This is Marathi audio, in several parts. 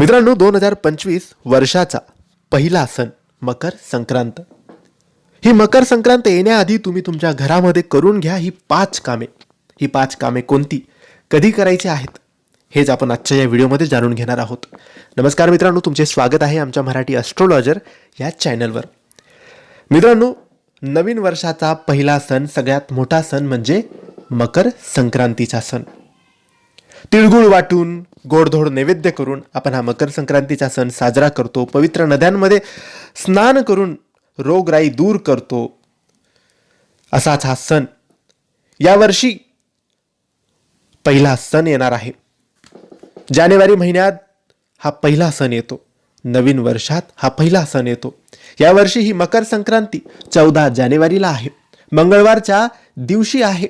मित्रांनो दोन हजार पंचवीस वर्षाचा पहिला सण मकर संक्रांत. ही मकर संक्रांत येण्याआधी तुम्ही तुमच्या घरामध्ये करून घ्या ही पाच कामे. ही पाच कामे कोणती? कधी करायची आहेत? हेच आपण आजच्या या व्हिडिओमध्ये जाणून घेणार आहोत. नमस्कार मित्रांनो तुमचे स्वागत आहे आमच्या मराठी ॲस्ट्रोलॉजर या चॅनलवर मित्रांनो नवीन वर्षाचा पहिला सण सगळ्यात मोठा सण म्हणजे मकर संक्रांतीचा सण. तिळगुळ वाटून गोडधोड नैवेद्य करून आपण हा मकर संक्रांतीचा सण साजरा करतो. पवित्र नद्यांमध्ये स्नान करून रोगराई दूर करतो. असाच हा सण यावर्षी पहिला सण येणार आहे. जानेवारी महिन्यात हा पहिला सण येतो. नवीन वर्षात हा पहिला सण येतो. यावर्षी ही मकर संक्रांती चौदा जानेवारीला आहे. मंगळवारच्या दिवशी आहे.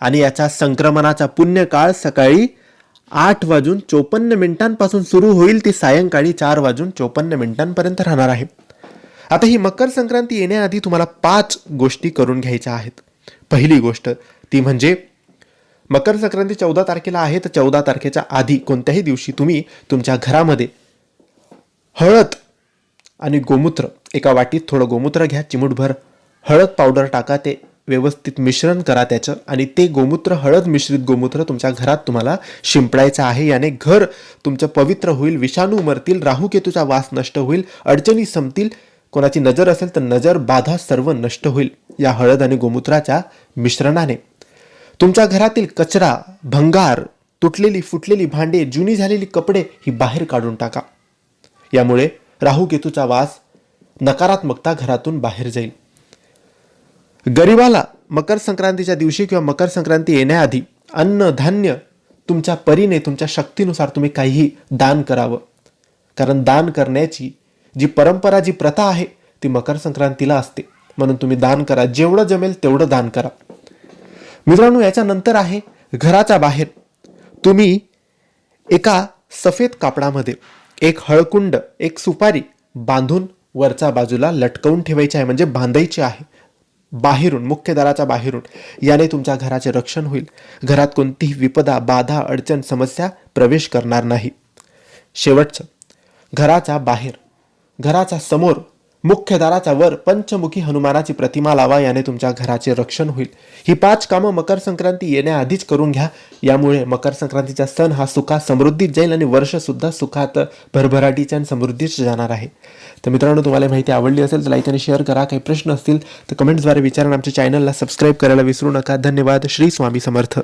आणि याचा संक्रमणाचा पुण्यकाळ सकाळी आठ वाजून चोपन्न मिनिटांपासून सुरू होईल ती सायंकाळी चार वाजून चोपन्न मिनिटांपर्यंत राहणार आहे. आता ही मकर संक्रांती येण्याआधी तुम्हाला पाच गोष्टी करून घ्यायच्या आहेत. पहिली गोष्ट ती म्हणजे मकर संक्रांती चौदा तारखेला आहे तर चौदा तारखेच्या आधी कोणत्याही दिवशी तुम्ही तुमच्या घरामध्ये हळद आणि गोमूत्र एका वाटीत थोडं गोमूत्र घ्या चिमूटभर हळद पावडर टाका ते व्यवस्थित मिश्रण करा त्याचं. आणि ते गोमूत्र हळद मिश्रित गोमूत्र तुमच्या घरात तुम्हाला शिंपडायचं आहे. याने घर तुमचं पवित्र होईल विषाणू मरतील राहुकेतूचा वास नष्ट होईल अडचणी संपतील कोणाची नजर असेल तर नजर बाधा सर्व नष्ट होईल या हळद आणि गोमूत्राच्या मिश्रणाने. तुमच्या घरातील कचरा भंगार तुटलेली फुटलेली भांडे जुनी झालेली कपडे ही बाहेर काढून टाका. यामुळे राहुकेतूचा वास नकारात्मकता घरातून बाहेर जाईल. गरिबाला मकर संक्रांतीच्या दिवशी किंवा मकर संक्रांती येण्याआधी अन्न धान्य तुमच्या परीने तुमच्या शक्तीनुसार तुम्ही काहीही दान करावं. कारण दान करण्याची जी परंपरा जी प्रथा आहे ती मकर संक्रांतीला असते. म्हणून तुम्ही दान करा. जेवढं जमेल तेवढं दान करा. मित्रांनो याच्यानंतर आहे घराच्या बाहेर. तुम्ही एका सफेद कापडामध्ये एक हळकुंड एक सुपारी बांधून वरच्या बाजूला लटकवून ठेवायची आहे. म्हणजे बांधायची आहे. बाहेरून मुख्य दाराच्या बाहेरून. याने तुमच्या घराचे रक्षण होईल. घरात कोणतीही विपदा बाधा अडचण समस्या प्रवेश करणार नाही. शेवटचं. घराच्या बाहेर. घराच्या समोर मुख्य दाराच्या वर पंचमुखी हनुमानाची प्रतिमा लावा याने तुमच्या घराचे रक्षण होईल. ही पाच कामं मकर संक्रांती येण्याआधीच करून घ्या. यामुळे मकर संक्रांतीचा सण हा सुखात समृद्धीत जाईल आणि वर्षसुद्धा सुखात भरभराटीच्या आणि समृद्धीच जाणार आहे. तर मित्रांनो तुम्हाला माहिती आवडली असेल तर लाईक आणि शेअर करा. काही प्रश्न असतील तर कमेंट्सद्वारे विचारा आमच्या चॅनलला सबस्क्राईब करायला विसरू नका. धन्यवाद. श्री स्वामी समर्थ.